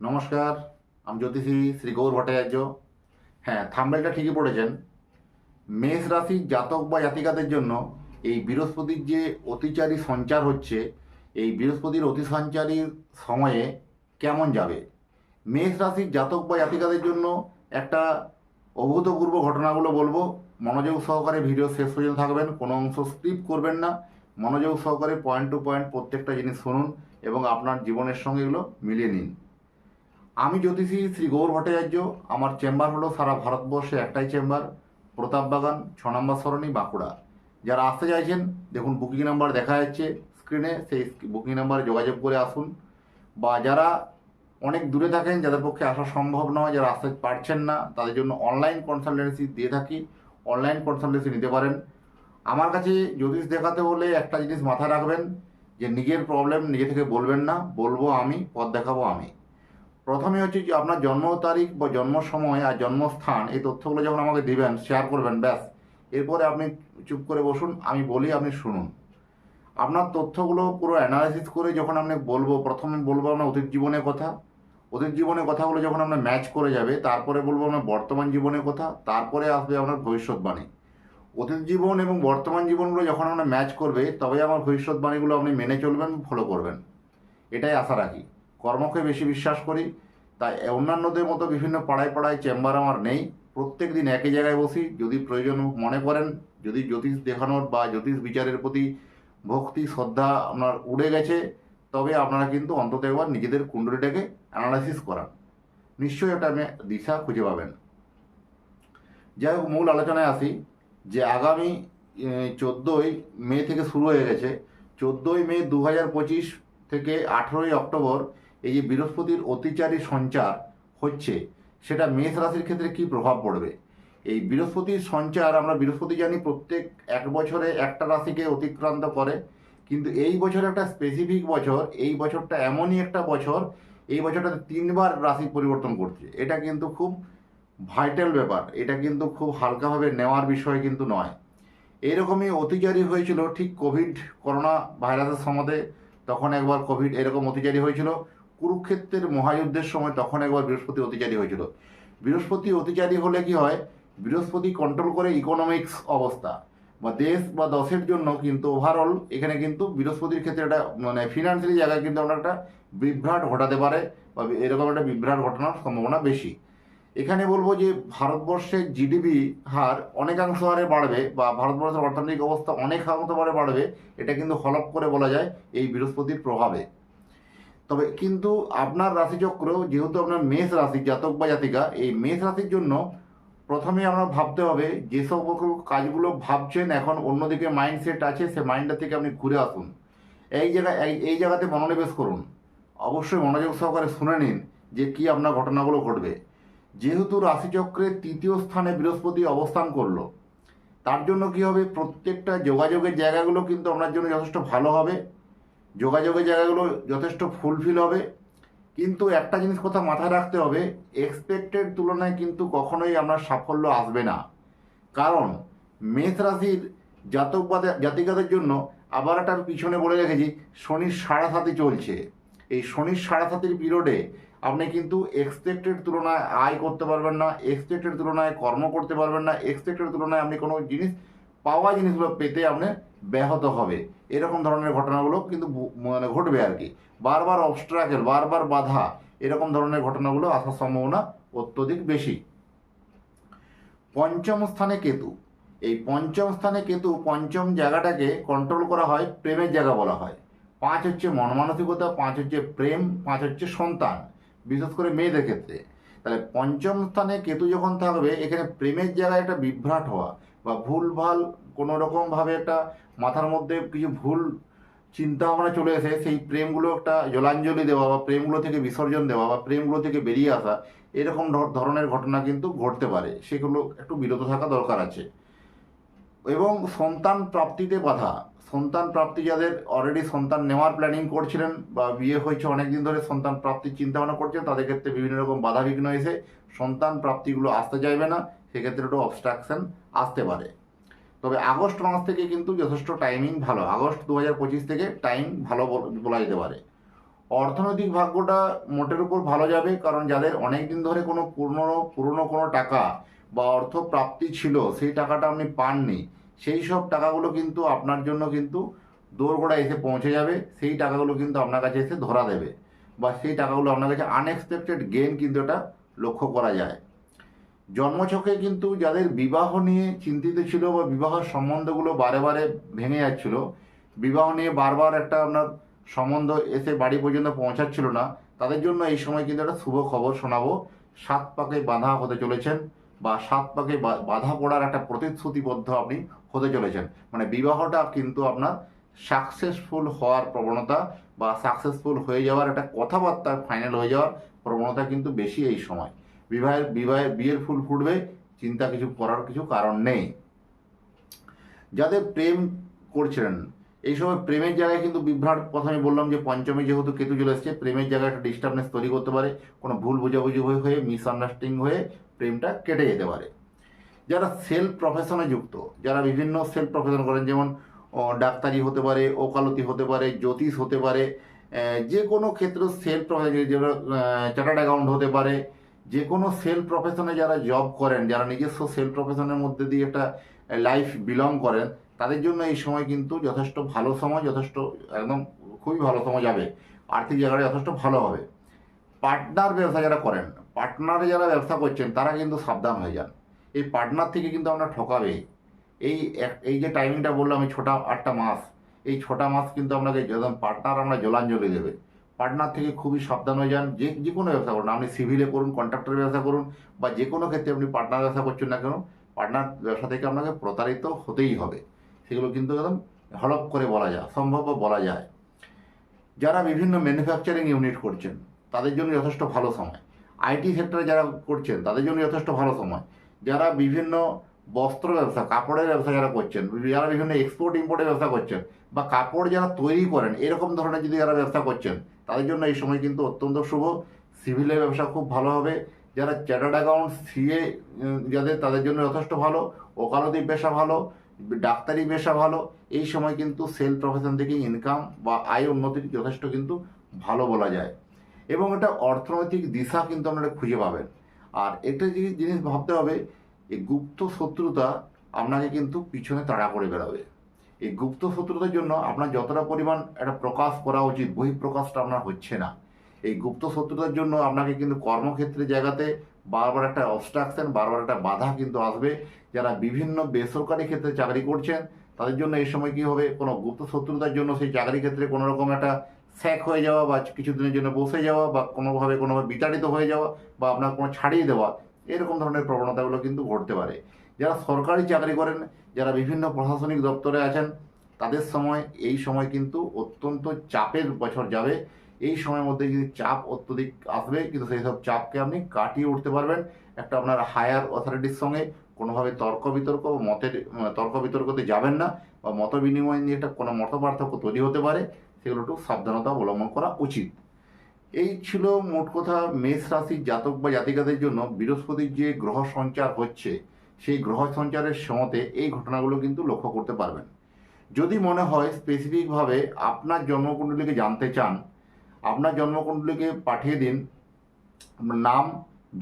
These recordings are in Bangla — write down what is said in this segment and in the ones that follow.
নমস্কার, আমি জ্যোতিষী শ্রী গৌর ভট্টাচার্য। হ্যাঁ থাম্বেলটা ঠিকই পড়েছেন। মেষ রাশির জাতক বা জাতিকাদের জন্য এই বৃহস্পতির যে অতিচারী সঞ্চার হচ্ছে, এই বৃহস্পতির অতি সঞ্চারীর সময়ে কেমন যাবে? মেষ রাশির জাতক বা জাতিকাদের জন্য একটা অভূতপূর্ব ঘটনাগুলো বলব। মনোযোগ সহকারে ভিডিও শেষ পর্যন্ত থাকবেন, কোনো অংশ স্কিপ করবেন না। মনোযোগ সহকারে পয়েন্ট টু পয়েন্ট প্রত্যেকটা জিনিস শুনুন এবং আপনার জীবনের সঙ্গে এগুলো মিলিয়ে নিন। আমি জ্যোতিষী শ্রী গৌর ভট্টাচার্য, আমার চেম্বার হলো সারা ভারতবর্ষে একটাই চেম্বার প্রতাপবাগান ছ নম্বর সরণি, বাঁকুড়া। যারা আসতে চাইছেন, দেখুন বুকিং নাম্বার দেখা যাচ্ছে স্ক্রিনে সেই বুকিং নাম্বারে যোগাযোগ করে আসুন। বা যারা অনেক দূরে থাকেন, যাদের পক্ষে আসা সম্ভব নয়, যারা আসতে পারছেন না, তাদের জন্য অনলাইন কনসালটেন্সি দিয়ে থাকি অনলাইন কনসালটেন্সি নিতে পারেন। আমার কাছে জ্যোতিষ দেখাতে হলে একটা জিনিস মাথায় রাখবেন, যে নিজের প্রবলেম নিজে থেকে বলবেন না, বলব আমি, পথ দেখাবো আমি। প্রথমে হচ্ছে যে আপনার জন্ম তারিখ বা জন্ম সময় আর জন্মস্থান, এই তথ্যগুলো যখন আমাকে দিবেন শেয়ার করবেন, ব্যাস। এরপরে আপনি চুপ করে বসুন, আমি বলি, আপনি শুনুন। আপনার তথ্যগুলো পুরো অ্যানালাইসিস করে যখন আপনি বলব, প্রথমে বলব আপনার অতীত জীবনের কথা, অতীত জীবনের কথাগুলো যখন আপনার ম্যাচ করে যাবে, তারপরে বলব আপনার বর্তমান জীবনের কথা, তারপরে আসবে আপনার ভবিষ্যৎবাণী। অতীত জীবন এবং বর্তমান জীবনগুলো যখন আপনার ম্যাচ করবে তবে আমার ভবিষ্যৎবাণীগুলো আপনি মেনে চলবেন ফলো করবেন। এটাই আশা রাখি। কর্মকে বেশি বিশ্বাস করি। তাই অন্যান্যদের মতো বিভিন্ন পাড়ায় পাড়ায় চেম্বার আমার নেই। প্রত্যেক দিন একই জায়গায় বসি, যদি প্রয়োজন মনে করেন, যদি জ্যোতিষ দেখানোর বা জ্যোতিষ বিচারের প্রতি ভক্তি, শ্রদ্ধা আপনার উড়ে গেছে, তবে আপনারা কিন্তু অন্তত একবার নিজেদের কুণ্ডলীটাকে অ্যানালাইসিস করান। নিশ্চয়ই এটা আপনি দিশা খুঁজে পাবেন। যাই হোক, মূল আলোচনায় আসি যে আগামী চোদ্দোই মে থেকে শুরু হয়ে গেছে। চোদ্দোই মে দু হাজার পঁচিশ থেকে আঠেরোই অক্টোবর এই যে বৃহস্পতির অতিচারী সঞ্চার হচ্ছে, সেটা মেষ রাশির ক্ষেত্রে কি প্রভাব পড়বে? এই বৃহস্পতির সঞ্চার আমরা বৃহস্পতি জানি প্রত্যেক এক বছরে একটা রাশিকে অতিক্রান্ত করে, কিন্তু এই বছর একটা স্পেসিফিক বছর, এই বছরটা এমনই একটা বছর, এই বছরটাতে তিনবার রাশি পরিবর্তন করছে। এটা কিন্তু খুব ভাইটাল ব্যাপার, এটা কিন্তু খুব হালকাভাবে নেওয়ার বিষয় কিন্তু নয়। এইরকমই অতিচারী হয়েছিল ঠিক কোভিড করোনা ভাইরাসের সময় তখন একবার কোভিড এরকম অতিচারী হয়েছিল। কুরুক্ষেত্রের মহাযুদ্ধের সময় তখন একবার বৃহস্পতি অতিচারী হয়েছিল। বৃহস্পতি অতিচারী হলে কি হয়? বৃহস্পতি কন্ট্রোল করে ইকোনমিক্স অবস্থা। বা দেশ বা দশের জন্য কিন্তু ওভারঅল এখানে কিন্তু বৃহস্পতির ক্ষেত্রে একটা মানে ফিনান্সিয়ালি জায়গায় কিন্তু আমরা একটা বিভ্রাট ঘটাতে পারে বা এরকম একটা বিভ্রাট ঘটানোর সম্ভাবনা বেশি। এখানে বলব যে ভারতবর্ষের জিডিপি হার অনেকাংশ হারে বাড়বে বা ভারতবর্ষের অর্থনৈতিক অবস্থা অনেকাংশ হারে বাড়বে, এটা কিন্তু হলপ করে বলা যায় এই বৃহস্পতির প্রভাবে। তবে কিন্তু আপনার রাশিচক্র যেহেতু আপনার মেষ রাশি জাতক বা জাতিকা, এই মেষ রাশির জন্য প্রথমে আমরা ভাবতে হবে যে সকল কাজগুলো ভাবছেন এখন অন্যদিকে মাইন্ডসেট আছে, সে মাইন্ডটা থেকে আপনি ঘুরে আসুন। এই জায়গায় এই- এই জায়গাতে মনোনিবেশ করুন। অবশ্যই মনোযোগ সহকারে শুনে নিন যে কি আপনার ঘটনাগুলো ঘটবে। যেহেতু রাশিচক্রের তৃতীয় স্থানে বৃহস্পতি অবস্থান করল, তার জন্য কি হবে? প্রত্যেকটা যোগাযোগের জায়গাগুলো কিন্তু আপনার জন্য যথেষ্ট ভালো হবে। যোগাযোগের জায়গাগুলো যথেষ্ট ফুলফিল হবে। কিন্তু একটা জিনিস কথা মাথায় রাখতে হবে এক্সপেক্টেড তুলনায় কিন্তু কখনোই আপনার সাফল্য আসবে না। কারণ মেষ রাশির জাতক বা জাতিকাদের জন্য আবার একটা পিছনে বলে রেখেছি, শনির সাড়ে সাথে চলছে। এই শনির সাড়ে সাতির পিরিয়ডে আপনি কিন্তু এক্সপেক্টেড তুলনায় আয় করতে পারবেন না এক্সপেক্টেড তুলনায় কর্ম করতে পারবেন না এক্সপেক্টেড তুলনায় আপনি কোনো জিনিস পাওয়া জিনিসগুলো পেতে আপনার ব্যাহত হবে। এরকম ধরনের ঘটনাগুলো কিন্তু মানে ঘটবে আর কি। বারবার অবস্ট্রাকেল বারবার বাধা, এরকম ধরনের ঘটনাগুলো আসার সম্ভাবনা অত্যধিক বেশি। পঞ্চম স্থানে কেতু। এই পঞ্চম স্থানে কেতু পঞ্চম জায়গাটাকে কন্ট্রোল করা হয়, প্রেমের জায়গা বলা হয়। পাঁচ হচ্ছে মন মানসিকতা পাঁচ হচ্ছে প্রেম, পাঁচ হচ্ছে সন্তান, বিশেষ করে মেয়েদের ক্ষেত্রে। তাহলে পঞ্চম স্থানে কেতু যখন থাকবে, এখানে প্রেমের জায়গায় একটা বিভ্রাট হওয়া বা ভুলভাল কোনো রকমভাবে একটা মাথার মধ্যে কিছু ভুল চিন্তা ভাবনা চলে এসে সেই প্রেমগুলো একটা জলাঞ্জলি দেওয়া বা প্রেমগুলো থেকে বিসর্জন দেওয়া বা প্রেমগুলো থেকে বেরিয়ে আসা, এরকম ধরনের ঘটনা কিন্তু ঘটতে পারে। সেগুলো একটু বিরত থাকা দরকার আছে। এবং সন্তান প্রাপ্তিতে বাধা। সন্তান প্রাপ্তি যাদের অলরেডি সন্তান নেওয়ার প্ল্যানিং করছিলেন বা বিয়ে হয়েছে অনেক দিন ধরে, সন্তান প্রাপ্তির চিন্তা ভাবনা করছেন তাদের ক্ষেত্রে বিভিন্ন রকম বাধা বিঘ্ন এসে সন্তান প্রাপ্তিগুলো আসতে চাইবে না। সেক্ষেত্রে একটু অবস্ট্রাকশন আসতে পারে। তবে আগস্ট মাস থেকে কিন্তু যথেষ্ট টাইমিং ভালো। আগস্ট দু হাজার পঁচিশ থেকে টাইম ভালো বল- যেতে পারে। অর্থনৈতিক ভাগ্যটা মোটের উপর ভালো যাবে কারণ যাদের অনেক দিন ধরে কোনো পুরনো পুরনো কোনো টাকা বা অর্থ প্রাপ্তি ছিল, সেই টাকাটা আপনি পাননি, সেই সব টাকাগুলো কিন্তু আপনার জন্য কিন্তু দোরগোড়া এসে পৌঁছে যাবে, সেই টাকাগুলো কিন্তু আপনার কাছে এসে ধরা দেবে। বা সেই টাকাগুলো আপনার কাছে আনএক্সপেক্টেড গেন কিন্তু এটা লক্ষ্য করা যায়। জন্মছকে কিন্তু যাদের বিবাহ নিয়ে চিন্তিত ছিল বা বিবাহ সম্বন্ধগুলো বারে বারে ভেঙে যাচ্ছিল, বিবাহ নিয়ে বারবার একটা আপনার সম্বন্ধ এসে বাড়ি পর্যন্ত পৌঁছাচ্ছিল না, তাদের জন্য এই সময় কিন্তু একটা শুভ খবর শোনাবো। সাত পাকে বাধা হতে চলেছেন বা সাত পাকে বাধা পড়ার একটা প্রতিশ্রুতিবদ্ধ আপনি হতে চলেছেন। মানে বিবাহটা কিন্তু আপনার সাকসেসফুল হওয়ার প্রবণতা বা সাকসেসফুল হয়ে যাওয়ার একটা কথাবার্তা ফাইনাল হয়ে যাওয়ার প্রবণতা কিন্তু বেশি এই সময়। বিবাহের, বিবাহে, বিয়ের ফুল ফুটবে, চিন্তা কিছু করার কিছু কারণ নেই। যাদের প্রেম করছিলেন, এই সময় প্রেমের জায়গায় কিন্তু বিভ্রাট প্রথমে বললাম যে পঞ্চমী যেহেতু কেতু চলে এসছে, প্রেমের জায়গায় একটা ডিস্টার্বনেস তৈরি করতে পারে, কোনো ভুল বোঝাবুঝি হয়ে হয়ে মিসআন্ডারস্ট্যান্ডিং হয়ে প্রেমটা কেটে যেতে পারে। যারা সেলফ প্রফেশনে যুক্ত, যারা বিভিন্ন সেলফ প্রফেশন করেন, যেমন ডাক্তারি হতে পারে, ওকালতি হতে পারে, জ্যোতিষ হতে পারে যে কোনো ক্ষেত্রে সেলফ প্রফেশন যারা চার্টার্ড অ্যাকাউন্ট হতে পারে যে কোনো সেলফ প্রফেশনে যারা জব করেন, যারা নিজস্ব সেল প্রফেশনের মধ্যে দিয়ে একটা লাইফ বিলং করেন, তাদের জন্য এই সময় কিন্তু যথেষ্ট ভালো সময়, যথেষ্ট একদম খুবই ভালো সময় যাবে। আর্থিক জায়গাটা যথেষ্ট ভালো হবে। পার্টনার ব্যবসা যারা করেন, পার্টনারে যারা ব্যবসা করছেন, তারা কিন্তু সাবধান হয়ে যান। এই পার্টনার থেকে কিন্তু আমরা ঠকাবে এই এই যে টাইমিংটা বললাম, এই ছোটা আটটা মাস, এই ছটা মাস কিন্তু আপনাকে পার্টনার আমরা জলাঞ্জলি দেবে। পার্টনার থেকে খুবই সাবধান হয়ে যান। যে যে কোনো ব্যবসা করুন। আপনি সিভিলে করুন কন্ট্রাক্টর ব্যবসা করুন, বা যে কোনো ক্ষেত্রে আপনি পার্টনার ব্যবসা করছেন না কেন পার্টনার ব্যবসা থেকে আপনাকে প্রতারিত হতেই হবে। সেগুলো কিন্তু একদম হলপ করে বলা যায় সম্ভব বলা যায়। যারা বিভিন্ন ম্যানুফ্যাকচারিং ইউনিট করছেন, তাদের জন্য যথেষ্ট ভালো সময়। আইটি সেক্টরে যারা করছেন, তাদের জন্য যথেষ্ট ভালো সময়। যারা বিভিন্ন বস্ত্র ব্যবসা, কাপড়ের ব্যবসা যারা করছেন, যারা বিভিন্ন এক্সপোর্ট ইম্পোর্টের ব্যবসা করছেন, বা কাপড় যারা তৈরি করেন, এরকম ধরনের যদি যারা ব্যবসা করছেন তাদের জন্য এই সময় কিন্তু অত্যন্ত শুভ। সিভিলের ব্যবসা খুব ভালো হবে। যারা চ্যাটার্ড অ্যাকাউন্ট সিএ যাদের, তাদের জন্য যথেষ্ট ভালো। ওকালতি পেশা ভালো, ডাক্তারি পেশা ভালো। এই সময় কিন্তু সেল প্রফেশন থেকে ইনকাম বা আয় উন্নতির যথেষ্ট কিন্তু ভালো বলা যায়। এবং এটা অর্থনৈতিক দিশা কিন্তু আপনারা খুঁজে পাবেন। আর একটা জিনিস ভাবতে হবে, এই গুপ্ত শত্রুতা আপনাকে কিন্তু পিছনে তাড়া করে বেড়াবে এই গুপ্ত শত্রুতার জন্য আপনার যতটা পরিমাণ একটা প্রকাশ করা উচিত, বহিঃপ্রকাশটা আপনার হচ্ছে না। এই গুপ্ত শত্রুতার জন্য আপনাকে কিন্তু কর্মক্ষেত্রে জায়গাতে বারবার একটা অবস্ট্রাকশন বারবার একটা বাধা কিন্তু আসবে। যারা বিভিন্ন বেসরকারি ক্ষেত্রে চাকরি করছেন, তাদের জন্য এই সময় কি হবে? কোনো গুপ্ত শত্রুতার জন্য সেই চাকরি ক্ষেত্রে কোনো রকম একটা স্যাক হয়ে যাওয়া বা কিছুদিনের জন্য বসে যাওয়া বা কোনোভাবে কোনোভাবে বিতাড়িত হয়ে যাওয়া বা আপনার কোনো ছাড়িয়ে দেওয়া, এরকম ধরনের প্রবণতাগুলো কিন্তু ঘটতে পারে। যারা সরকারি চাকরি করেন, যারা বিভিন্ন প্রশাসনিক দপ্তরে আছেন, তাদের সময়, এই সময় কিন্তু অত্যন্ত চাপের বছর যাবে। এই সময়ের মধ্যে যদি চাপ অত্যধিক আসবে, কিন্তু সেই সব চাপকে আপনি কাটিয়ে উঠতে পারবেন একটা আপনার হায়ার অথরিটির সঙ্গে। কোনোভাবে তর্ক বিতর্ক বা মতের তর্ক বিতর্কতে যাবেন না বা মত বিনিময় নিয়ে একটা কোনো মত পার্থক্য তৈরি হতে পারে, সেগুলো একটু সাবধানতা অবলম্বন করা উচিত। এই ছিল মোট কথা মেষ রাশির জাতক বা জাতিকাদের জন্য বৃহস্পতির যে গ্রহ সঞ্চার হচ্ছে সেই গ্রহ সঞ্চারের সময়তে এই ঘটনাগুলো কিন্তু লক্ষ্য করতে পারবেন। যদি মনে হয় স্পেসিফিকভাবে আপনার জন্মকুণ্ডলীকে জানতে চান, আপনার জন্মকুণ্ডলীকে পাঠিয়ে দিন। নাম,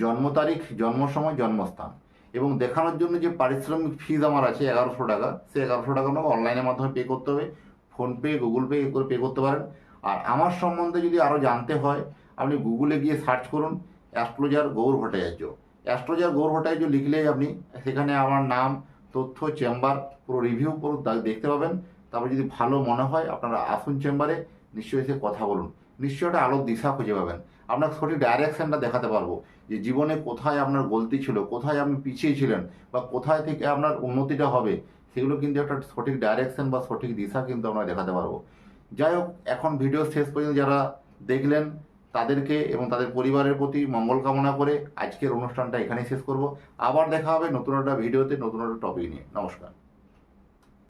জন্ম তারিখ জন্ম সময় জন্মস্থান এবং দেখানোর জন্য যে পারিশ্রমিক ফিজ আমার আছে এগারোশো টাকা, সেই এগারোশো টাকা আপনাকে অনলাইনের মাধ্যমে পে করতে হবে। ফোনপে গুগল পে করে পে করতে পারেন। আর আমার সম্বন্ধে যদি আরও জানতে হয়, আপনি গুগলে গিয়ে সার্চ করুন অ্যাস্ট্রোলজার গৌর ভট্টাচার্য অ্যাস্ট্রোলজার গৌর ভট্টাচার্য লিখলেই আপনি, সেখানে আমার নাম, তথ্য, চেম্বার, পুরো রিভিউ পুরো দেখতে পাবেন। তারপর যদি ভালো মনে হয়, আপনারা আসুন চেম্বারে, নিশ্চয়ই এসে কথা বলুন। নিশ্চয়ই একটা আলোর দিশা খুঁজে পাবেন। আপনার সঠিক ডাইরেকশানটা দেখাতে পারব যে জীবনে কোথায় আপনার গলতি ছিল, কোথায় আপনি পিছিয়ে ছিলেন বা কোথায় থেকে আপনার উন্নতিটা হবে, সেগুলো কিন্তু একটা সঠিক ডাইরেকশান বা সঠিক দিশা কিন্তু আমরা দেখাতে পারব। যাই হোক, এখন ভিডিও শেষ পর্যন্ত যারা দেখলেন তাদেরকে এবং তাদের পরিবারের প্রতি মঙ্গল কামনা করে আজকের অনুষ্ঠানটা এখানেই শেষ করব। আবার দেখা হবে নতুন একটা ভিডিওতে, নতুন একটা টপিক নিয়ে। নমস্কার।